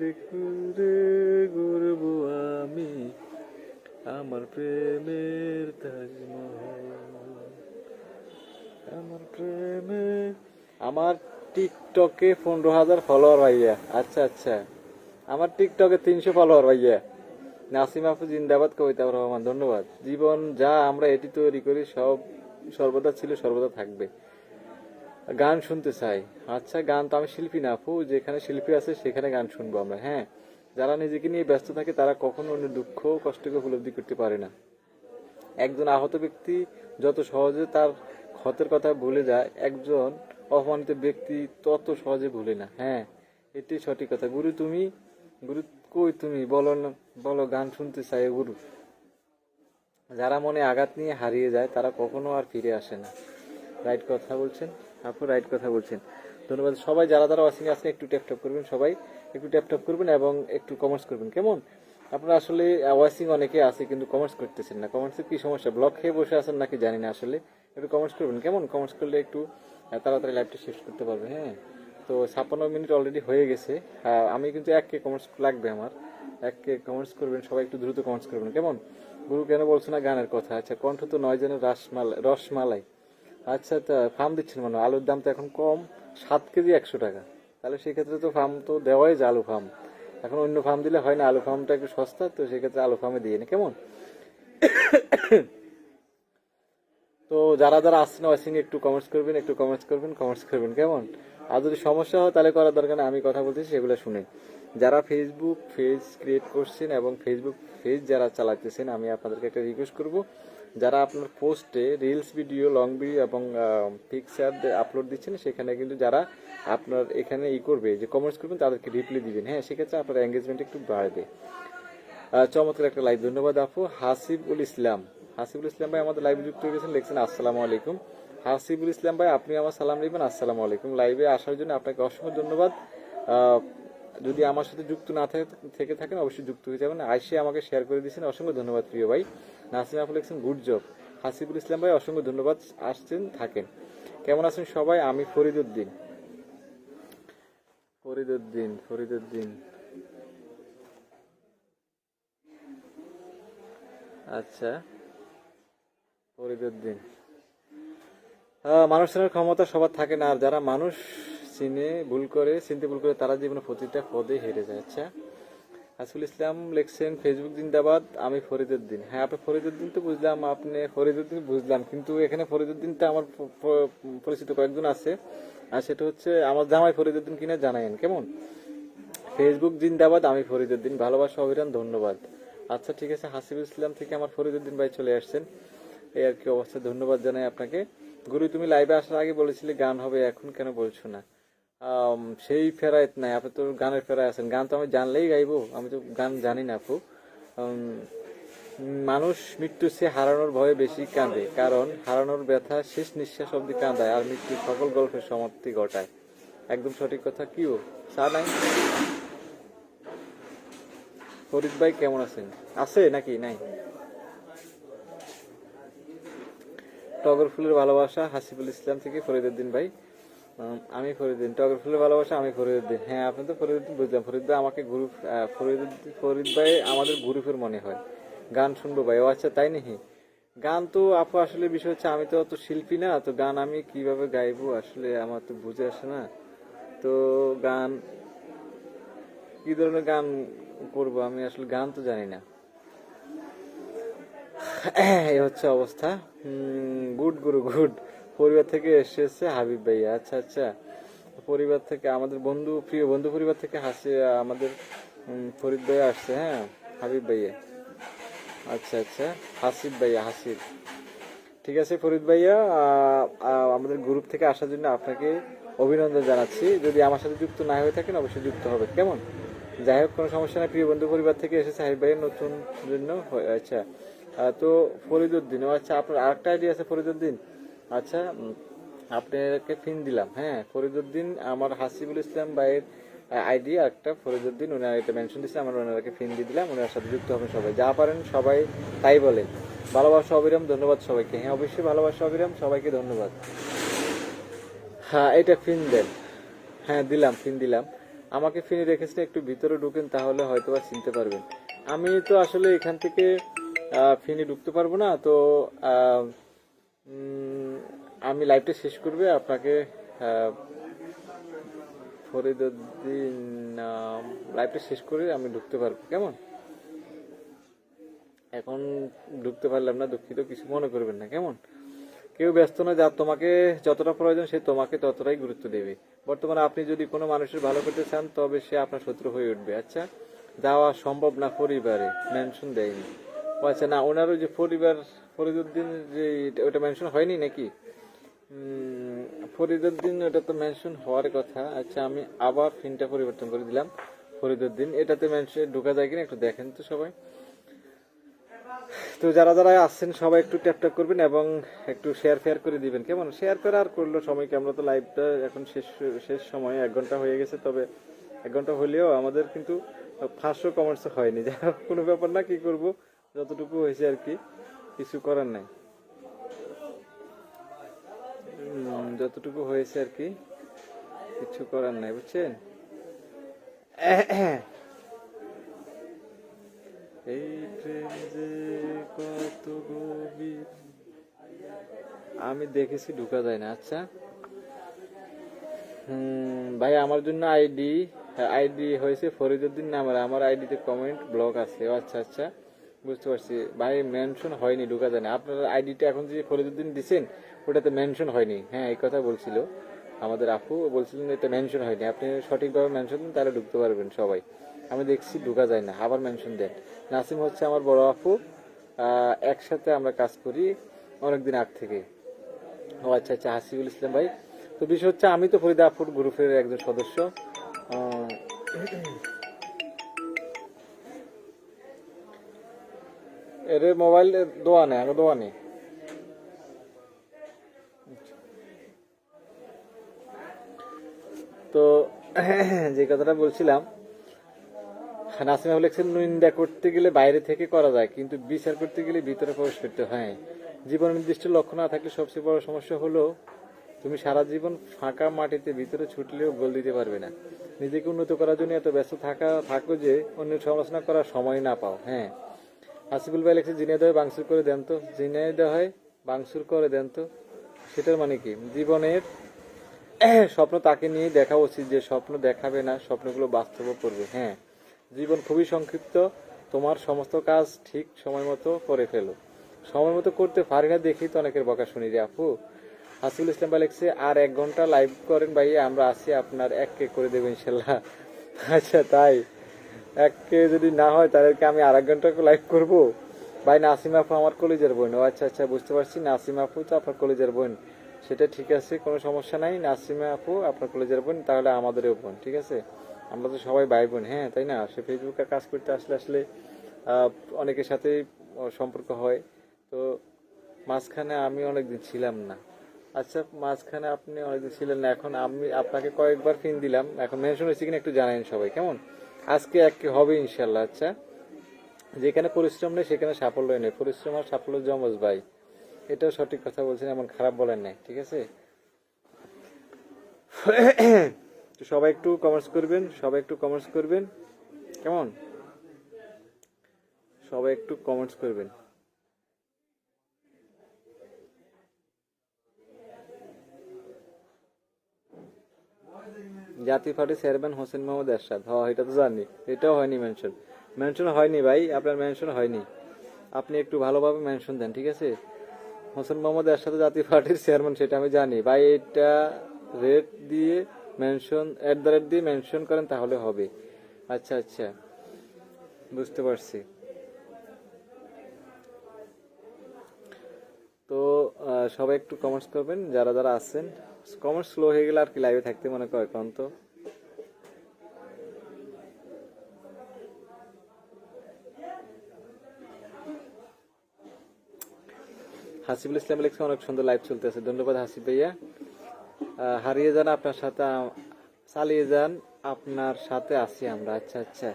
ঘুরে ঘুরবো আমি আমার প্রেমের আমার প্রেমে আমার টিকটকে পনেরো হাজার ফলোয়ার ভাইয়া। আচ্ছা আচ্ছা। আমার টিকটকে তিনশো ফলোয়ার ভাইয়া। নাসিম আফু জিন্দাবাদ, কবিতা রহমান, ধন্যবাদ। জীবন যা আমরা এটি তৈরি করি সব সর্বদা ছিল, সর্বদা থাকবে। গান শুনতে চাই। আচ্ছা গান তো আমি শিল্পী না। আপু, যেখানে শিল্পী আছে, সেখানে গান শুনব আমরা হ্যাঁ? যারা নিজেকে নিয়ে ব্যস্ত থাকে, তারা কখনো অন্য দুঃখ কষ্টকে উপলব্ধি করতে পারে না। একজন আহত ব্যক্তি যত সহজে তার ক্ষতের কথা ভুলে যায়, একজন অপমানিত ব্যক্তি তত সহজে ভুলে না হ্যাঁ? এটি সঠিক কথা। গুরু, তুমি? গুরু, কই তুমি? বলো না, বলো, গান শুনতে চাই, গুরু। যারা মনে আঘাত নিয়ে হারিয়ে যায়, তারা কখনো আর ফিরে আসে না। রাইট কথা বলছেন? আপু, রাইট কথা বলছেন। ধন্যবাদ। সবাই যারা যারা আছেন একটু ট্যাপ ট্যাপ করবেন সবাই। একটু ট্যাপ ট্যাপ করবেন এবং একটু কমেন্টস করবেন। কেমন? আপনারা আসলে ওয়াশিং অনেকে আছে কিন্তু কমেন্টস করতেছেন না। কমেন্টসের কি সমস্যা? ব্লক খেয়ে বসে আছেন নাকি জানি না আসলে। একটু কমেন্টস করবেন। কেমন? কমেন্টস করলে একটু তাড়াতাড়ি লাইভটা শেষ করতে পারবে হ্যাঁ? তো ছাপ্পান্ন মিনিট অলরেডি হয়ে গেছে। আমি কিন্তু এক কে কমেন্টস লাগবে আমার। এক কে কমেন্টস করবেন। সবাই একটু দ্রুত কমেন্টস করবেন। কেমন? গুরু কেন বলছো না গানের কথা? আচ্ছা কণ্ঠ তো নয় যেন রসমালাই রসমালাই। আচ্ছা তা ফার্ম দিচ্ছেন মানে আলুর দাম তো এখন কম, সাত কেজি একশো টাকা। তাহলে সেক্ষেত্রে তো ফার্ম তো দেওয়াই যায় আলু ফার্ম এখন অন্য ফার্ম দিলে হয় না, আলু ফার্মটা একটু সস্তা, তো সেক্ষেত্রে আলু ফার্মে দিয়ে নি। কেমন? তো যারা যারা আসছেন ওয়াশিং একটু কমেন্টস করবেন, একটু কমেন্টস করবেন কমেন্টস করবেন, কেমন? আর যদি সমস্যা হয়, তাহলে করার দরকার আমি কথা বলতেছি, সেগুলো শুনে যারা ফেসবুক পেজ ক্রিয়েট করছেন এবং ফেসবুক পেজ যারা চালাতেছেন আমি আপনাদেরকে একটা রিকোয়েস্ট করব। যারা আপনার পোস্টে রিলস ভিডিও লং ভিডিও এবং পিকচার আপলোড দিচ্ছেন, সেখানে কিন্তু যারা আপনার এখানে ই করবে, যে কমেন্টস করবেন, তাদেরকে রিপ্লাই দিবেন। হ্যাঁ সেক্ষেত্রে আপনার এঙ্গেজমেন্ট একটু বাড়বে। চমৎকার একটা লাইভ ধন্যবাদ আপু। হাসিবুল ইসলাম। হাসিবুল ইসলাম ভাই আমাদের লাইভে যুক্ত হয়ে গেছেন, লিখছেন, আসসালামু আলাইকুম। হাসিবুল ইসলাম ভাই, আপনি আমার সালাম নেবেন, আসসালামু আলাইকুম। লাইভে আসার জন্য আপনাকে অসংখ্য ধন্যবাদ। যদি আমার সাথে যুক্ত না থাকে- থেকে থাকেন অবশ্যই যুক্ত হয়ে যাবেন। আইসে আমাকে শেয়ার করে দিয়েছেন। অসংখ্য ধন্যবাদ প্রিয় ভাই। নাসিম আপু লিখছেন গুড জব হাসিবুল ইসলাম ভাই অসংখ্য ধন্যবাদ। আসছেন থাকেন। কেমন আছেন সবাই? আমি ফরিদুদ্দিন ফরিদুদ্দিন ফরিদুদ্দিন আচ্ছা ফরিদুদ্দিন আহ, মানুষ ক্ষমতা সবার থাকে না। আর যারা মানুষ চিনে ভুল করে, চিনতে ভুল করে তারা জীবনে প্রতিটা পদে হেরে যায়। আচ্ছা আসুল ইসলাম লিখছেন, ফেসবুক জিন্দাবাদ, আমি ফরিদুদ্দিন। হ্যাঁ আপনি ফরিদুদ্দিন তো বুঝলাম, আপনি ফরিদুদ্দিন বুঝলাম, কিন্তু এখানে ফরিদুদ্দিনটা আমার পরিচিত কয়েকজন আছে। আর সেটা হচ্ছে, আমার জামাই ফরিদুদ্দিন কিনা জানায়েন কেমন? ফেসবুক জিন্দাবাদ, আমি ফরিদুদ্দিন, ভালোবাসা অভিযান ধন্যবাদ। আচ্ছা ঠিক আছে, হাসিবুল ইসলাম থেকে আমার ফরিদুদ্দিন ভাই চলে আসছেন। এই আর কি অবস্থা, ধন্যবাদ জানাই আপনাকে। গুরু, তুমি লাইভে আসার আগে বলেছিলে গান হবে, এখন কেন বলছো না? সেই ফেরায়ত নাই। আপনি তো গানের ফেরায় আছেন। গান তো আমি জানলেই গাইবো। আমি তো গান জানি না আপু। মানুষ মৃত্যু সে হারানোর ভয়ে বেশি কাঁদে। কারণ হারানোর ব্যথা শেষ নিঃশ্বাস অব্দি কাঁদায় আর মৃত্যু সকল গল্পের সমাপ্তি ঘটায়। একদম সঠিক কথা কি ও চা নাই? ফরিদ ভাই কেমন আছেন? আছে নাকি? নাই? টগর ফুলের ভালোবাসা হাসিবুল ইসলাম থেকে ফরিদুদ্দিন ভাই। উম, আমি ফরিদুদ্দিন। টগর ফুলের ভালোবাসা আমি ফরিদুদ্দিন। হ্যাঁ আপনি তো ফরিদুদ্দিন বুঝলাম। ফরিদ ভাই আমাকে গ্রুপ ফরিদুদ্দিন, ফরিদ ভাই আমাদের গ্রুপের মনে হয়। গান শুনব ভাই। ও আচ্ছা তাই নাকি? গান তো আপু, আসলে বিষয় হচ্ছে আমি তো অত শিল্পী না, তো গান আমি কীভাবে গাইবো আসলে আমার তো বুঝে আসে না। তো গান, কি ধরনের গান করব আমি আসলে গান তো জানি না। এই হচ্ছে অবস্থা। গুড গুরু, গুড। পরিবার থেকে এসেছে হাবিব ভাইয়া। আচ্ছা আচ্ছা। পরিবার থেকে আমাদের বন্ধু, প্রিয় বন্ধু পরিবার থেকে হাসি, আমাদের ফরিদ ভাইয়া আসছে হ্যাঁ? হাবিব ভাইয়া। আচ্ছা আচ্ছা। হাসিব ভাইয়া, হাসিব। ঠিক আছে, ফরিদ ভাইয়া আমাদের গ্রুপ থেকে আসার জন্য আপনাকে অভিনন্দন জানাচ্ছি। যদি আমার সাথে যুক্ত না হয়ে থাকেন, অবশ্যই যুক্ত হবে কেমন? যাই হোক, কোনো সমস্যা নেই। প্রিয় বন্ধু পরিবার থেকে এসেছে হাবিব ভাইয়ের নতুন জন্য আচ্ছা। তো ফরিদুদ্দিন ও আচ্ছা আপনার আরেকটা আইডি আছে ফরিদুদ্দিন আচ্ছা আপনাকে ফিন দিলাম হ্যাঁ? ফরিদুদ্দিন আমার হাসিবুল ইসলাম ভাইয়ের আইডি একটা ফরিদুদ্দিন ওনার এটা মেনশন দিচ্ছে আমার ওনারকে ফিন দিয়ে দিলাম ওনার সাথে যুক্ত হবেন সবাই। যা পারেন সবাই তাই বলেন। ভালোবাসা, অবিরাম, ধন্যবাদ সবাইকে। হ্যাঁ অবশ্যই ভালোবাসা, অবিরাম, সবাইকে ধন্যবাদ। হ্যাঁ এটা ফিন দেন। হ্যাঁ দিলাম, ফিন দিলাম। আমাকে ফিনে রেখেছেন একটু ভিতরে ঢুকেন, তাহলে হয়তো বা চিনতে পারবেন। আমি তো আসলে এখান থেকে ফিনে ঢুকতে পারব না, তো আমি লাইভটা শেষ করবে, আপনাকে ফরিদুদ্দিন লাইভটা শেষ করে আমি ঢুকতে পারব, কেমন? এখন ঢুকতে পারলাম না, দুঃখিত, কিছু মনে করবেন না, কেমন? কেউ ব্যস্ত না যা তোমাকে যতটা প্রয়োজন, সে তোমাকে ততটাই গুরুত্ব দেবে। বর্তমানে আপনি যদি কোনো মানুষের ভালো করতে চান, তবে সে আপনার শত্রু হয়ে উঠবে। আচ্ছা যাওয়া সম্ভব না পরিবারে মেনশন দেয়নি। আচ্ছা না ওনার ওই যে পরিবার, ফরিদুদ্দিন যে ওটা মেনশন হয়নি নাকি? ফরিদুদ্দিন, এটা তো মেনশন হওয়ার কথা। আচ্ছা আমি আবার ফিনটা পরিবর্তন করে দিলাম। ফরিদুদ্দিন, এটাতে মেনশন ঢোকা যায় কিনা একটু দেখেন তো সবাই। তো যারা যারা আসছেন সবাই একটু ট্যাপ ট্যাপ করবেন এবং একটু শেয়ার ফেয়ার করে দিবেন। কেমন? শেয়ার করে আর করল সময় কি আমরা তো লাইভটা এখন শেষ শেষ সময়, এক ঘণ্টা হয়ে গেছে। তবে এক ঘণ্টা হলেও আমাদের কিন্তু ফার্স্টও কমেন্টস হয়নি। যারা কোনো ব্যাপার না, কি করব? যতটুকু হয়েছে আর কি, কিছু করার নাই। যতটুকু হয়েছে আর কি, কিছু করার নাই, বুঝছেন? এই প্রেম যে কত গভীর, আমি দেখেছি, ঢুকা যায় না আচ্ছা। ভাই, আমার জন্য আইডি আইডি হয়েছে ফরিদুদ্দিন নামের আমার আইডিতে কমেন্ট ব্লক আছে। আচ্ছা আচ্ছা। বুঝতে পারছি। ভাই মেনশন হয়নি, ঢুকা যায় না। আপনার আইডিটা এখন যে ফরিদুদ্দিন দিছেন ওটাতে মেনশন হয়নি। হ্যাঁ এই কথা বলছিল। আমাদের আপু বলছিলেন এটা মেনশন হয়নি। আপনি সঠিকভাবে মেনশন দেন, তাহলে ঢুকতে পারবেন সবাই। আমি দেখছি ঢুকা যায় না, আবার মেনশন দেন। নাসিম হচ্ছে আমার বড় আপু। একসাথে আমরা কাজ করি অনেকদিন আগ থেকে। ও আচ্ছা আচ্ছা হাসিবুল ইসলাম ভাই। তো বিষয় হচ্ছে, আমি তো ফরিদা আপুর গ্রুপের একজন সদস্য। এর মোবাইল দোয়া নেই দোয়া নেই তো যে কথাটা বলছিলাম, নাসিমা বলেছেন নিন্দা করতে গেলে বাইরে থেকে করা যায়, কিন্তু বিচার করতে গেলে ভিতরে প্রবেশ করতে হয়। জীবন নির্দিষ্ট লক্ষ্য না থাকলে সবচেয়ে বড় সমস্যা হলো, তুমি সারা জীবন ফাঁকা মাটিতে ভিতরে ছুটলেও গোল দিতে পারবে না। নিজেকে উন্নত করার জন্য এত ব্যস্ত থাকা, থাকো যে অন্যের সমালোচনা করার সময় না পাও হ্যাঁ। হাসিবুল ভাই লেখছে জিনিয়া দেয় বাংসুর করে দেন তো। জিনিয়া দেওয়া হয় বাংসুর করে দেন তো? সেটার মানে কি? জীবনের স্বপ্ন তাকে নিয়ে দেখা উচিত যে স্বপ্ন দেখাবে না, স্বপ্নগুলো বাস্তব করবে। হ্যাঁ জীবন খুবই সংক্ষিপ্ত। তোমার সমস্ত কাজ ঠিক সময় মতো করে ফেলো। সময় মতো করতে পারি না দেখেই তো অনেকের বকা শুনি রে আপু। হাসিবুল ইসলাম ভাই আর এক ঘণ্টা লাইভ করেন ভাই আমরা আসি আপনার এক কে করে দেবো ইনশাল্লাহ। আচ্ছা তাই? এক কে যদি না হয় তাদেরকে আমি আর এক ঘণ্টা লাইভ করব? ভাই, নাসিম আপু আমার কলেজের বোন। ও আচ্ছা আচ্ছা বুঝতে পারছি। নাসিম আপু তো আপনার কলেজের বোন। সেটা ঠিক আছে, কোনো সমস্যা নাই। নাসিমা আপু, আপনার কলেজের বোন, তাহলে আমাদেরও বোন, ঠিক আছে? আমরা তো সবাই ভাই বোন হ্যাঁ তাই না? সে ফেসবুকে কাজ করতে আসলে আসলে অনেকের সাথেই সম্পর্ক হয়। তো মাঝখানে আমি অনেকদিন ছিলাম না। আচ্ছা মাঝখানে আপনি অনেকদিন ছিলেন না, এখন আমি আপনাকে কয়েকবার ফিন দিলাম। এখন মেনশন হয়েছে কিনা একটু জানাইন সবাই, কেমন? আজকে এক হবে ইনশাল্লাহ আচ্ছা? যেখানে পরিশ্রম নেই, সেখানে সাফল্য নেই। পরিশ্রম আর সাফল্য জমজ ভাই। এটাও সঠিক কথা বলছেন, এমন খারাপ বলেন নাই, ঠিক আছে? সবাই একটু কমার্স করবেন, সবাই একটু কমার্স করবেন। কেমন? সবাই একটু কমেন্টস করবেন। Jati party chairman Hossain Mohammad Ershad. হ্যাঁ এটা তো জানি। এটাও হয়নি মেনশন মেনশন হয়নি ভাই, আপনার মেনশন হয়নি। আপনি একটু ভালোভাবে মেনশন দেন, ঠিক আছে? হোসেন মোহাম্মদ এরশাদ জাতীয় পার্টির চেয়ারম্যান, সেটা আমি জানি। ভাই, এটা রেট দিয়ে মেনশন এট দ্য রেট দিয়ে মেনশন করেন তাহলে হবে। আচ্ছা আচ্ছা। বুঝতে পারছি। তো সবাই একটু কমেন্টস করবেন। যারা যারা আছেন কমেন্ট স্লো হয়ে গেলে আর কি লাইভে থাকতে মনে করে কারণ তো হাসিবুল ইসলাম লিখছে অনেক সুন্দর লাইভ চলতেছে। ধন্যবাদ হাসিব ভাইয়া। হারিয়ে যান আপনার সাথে, চালিয়ে যান, আপনার সাথে আছি আমরা। আচ্ছা আচ্ছা।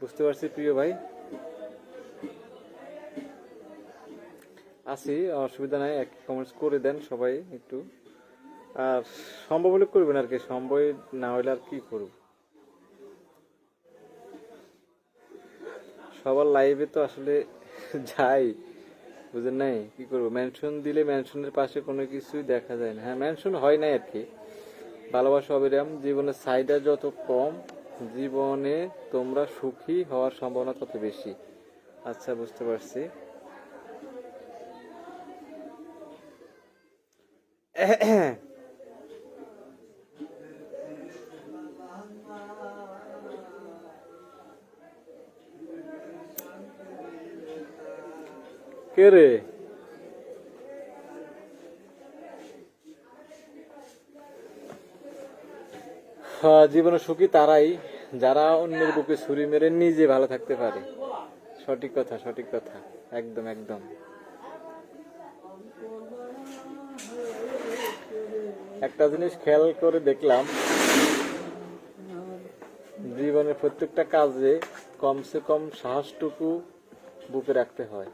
বুঝতে পারছি প্রিয় ভাই। আছি, অসুবিধা নাই, এক কমেন্টস করে দেন সবাই একটু। আর সম্ভব হলে করবেন আর কি, সম্ভব না হলে আর কি করব? সবার লাইভে তো আসলে যাই। বুঝেন নাই? কি করব? ম্যানশন দিলে ম্যানশনের পাশে কোনো কিছুই দেখা যায় না। হ্যাঁ ম্যানশন হয় নাই আর কি। ভালোবাসা অবিরাম। জীবনের সাইডা যত কম, জীবনে তোমরা সুখী হওয়ার সম্ভাবনা তত বেশি। আচ্ছা বুঝতে পারছি। কে রে? হ্যাঁ, জীবনে সুখী তারাই। যারা অন্যের বুকে ছুরি মেরে নিজে ভালো থাকতে পারে। সঠিক কথা সঠিক কথা। একদম একদম। একটা জিনিস খেয়াল করে দেখলাম। জীবনের প্রত্যেকটা কাজে কমসে কম সাহসটুকু বুকে রাখতে হয়।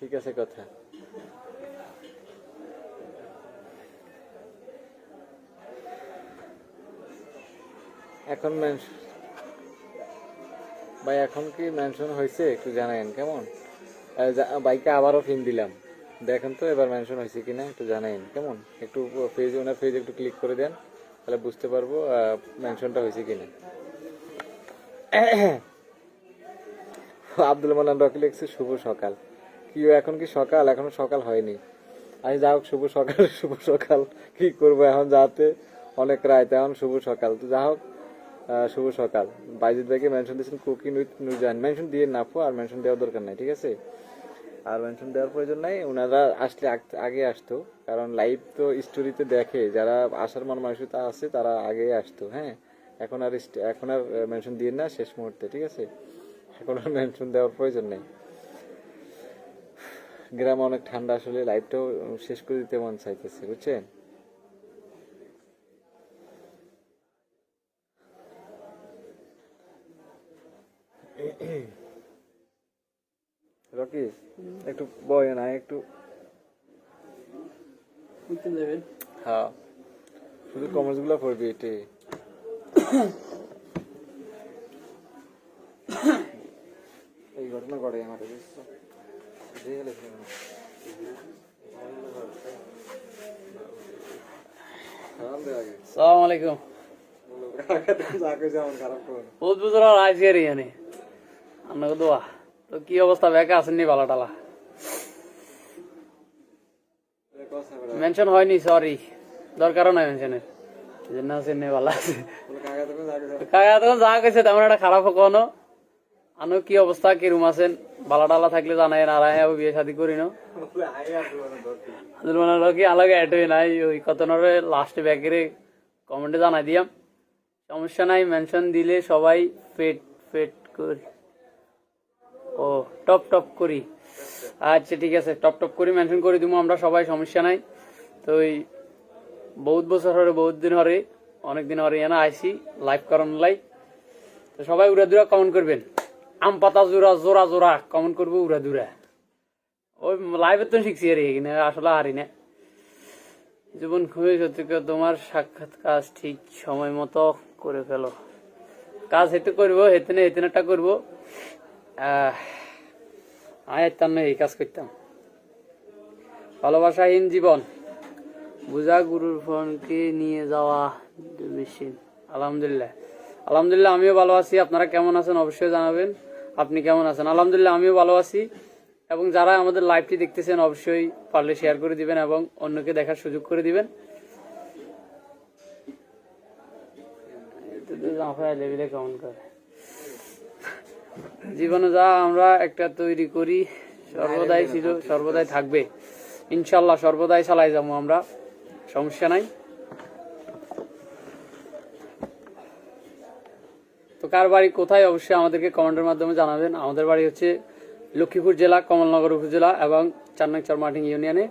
ঠিক আছে কথা। এখন ভাই, এখন কি মেনশন হয়েছে একটু জানাইন কেমন? বাইকে আবারও ফিন দিলাম। দেখেন তো, এবার মেনশন হয়েছে কিনা, একটু জানাইন কেমন? একটু পেজ ওনার পেজ একটু ক্লিক করে দেন, তাহলে বুঝতে পারব মেনশনটা হয়েছে কিনা। আব্দুল মান্নান রকি লিখছে শুভ সকাল। কি, এখন কি সকাল? এখনও সকাল হয়নি। আমি যা হোক, শুভ সকাল শুভ সকাল। কি করব এখন যাতে? অনেক রাত, এখন শুভ সকাল। তো যা হোক শুভ সকাল। বাইজিৎ ভাইকে মেনশন দিয়েছেন কুকিং উইথ নুরজাহান মেনশন দিয়ে নাফো আর মেনশন দেওয়ার দরকার নাই, ঠিক আছে? আর মেনশন দেওয়ার প্রয়োজন নাই। ওনারা আসলে আগ- আসতো, কারণ লাইভ তো স্টোরিতে দেখে। যারা আসার মন মানসিকতা আছে, তারা আগে আসতো হ্যাঁ? এখন আর এখন আর মেনশন দিয়ে না শেষ মুহূর্তে, ঠিক আছে? এখন আর মেনশন দেওয়ার প্রয়োজন নেই। গ্রামে অনেক ঠান্ডা আসলে লাইভটাও শেষ করে দিতে মন চাইতেছে বুঝছেন? রকি একটু বয় না একটু। বুঝতে হ্যাঁ। শুধু কমার্সগুলো পড়বি এটি। এই ঘটনা ঘটে আমার সালাম আলাইকুম। বহুত আইসি আর ইয়ানে আপনাকে দোয়া। তো কি অবস্থা? ব্যাকে আসেননি বালা টালা মেনশন হয়নি সরি দরকারও নাই মেনশনের জন্য আছেন নে ভালো আছে কাকা তখন যা কইছে তেমন একটা খারাপ কোনো। আনো কি অবস্থা? কিরুম আছেন? বালা টালা থাকলে জানাই না রায় বিয়ে শাদি করি না। কি অ্যাড হয়ে নাই। ওই কত নরে লাস্ট ব্যাগেরে কমেন্টে জানাই দিয়াম। সমস্যা নাই মেনশন দিলে সবাই ফেট ফেট করি। ও, টপ টপ করি। আচ্ছা ঠিক আছে, টপ টপ করি মেনশন করে দিব আমরা সবাই, সমস্যা নাই। তো ওই বহুত বছর হরে বহুত দিন হরে, অনেক দিন হরে, এনা আইসি লাইভ করানো লাই। তো সবাই উড়া দুরা কমেন্ট করবেন। আম পাতা জোড়া জোড়া জোড়া কমেন্ট করব উড়া দুরা ওই লাইভে তো শিখছি আর এখানে আসলে হারি না। জীবন খুবই সত্যি করে তোমার সাক্ষাৎ কাজ ঠিক সময় মতো করে ফেলো। কাজ হেতু করব, হেতু না, হেতু একটা করব। আমি এই কাজ করতাম। ভালোবাসাহীন জীবন। বুঝা গুরুর ফোনকে নিয়ে যাওয়া বেশি আলহামদুলিল্লাহ। আলহামদুলিল্লাহ, আমিও ভালো আছি। আপনারা কেমন আছেন অবশ্যই জানাবেন। আপনি কেমন আছেন? আলহামদুলিল্লাহ, আমিও ভালো আছি। এবং যারা আমাদের লাইভটি দেখতেছেন, অবশ্যই পারলে শেয়ার করে দিবেন এবং অন্যকে দেখার সুযোগ করে দিবেন। জীবনে যা আমরা একটা তৈরি করি, সর্বদাই ছিল, সর্বদাই থাকবে। ইনশাল্লাহ সর্বদাই চালাই যাব আমরা, সমস্যা নাই। তো কার বাড়ি কোথায় অবশ্যই আমাদেরকে কমেন্টের মাধ্যমে জানাবেন। আমাদের বাড়ি হচ্ছে লক্ষ্মীপুর জেলা, কমলনগর উপজেলা এবং চান্নাকচর মার্টিং ইউনিয়নে।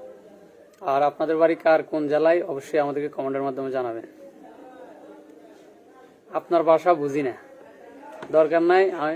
আর আপনাদের বাড়ি কার কোন জেলায় অবশ্যই আমাদেরকে কমেন্টের মাধ্যমে জানাবেন। আপনার বাসা বুঝি না। দরকার নাই, আমি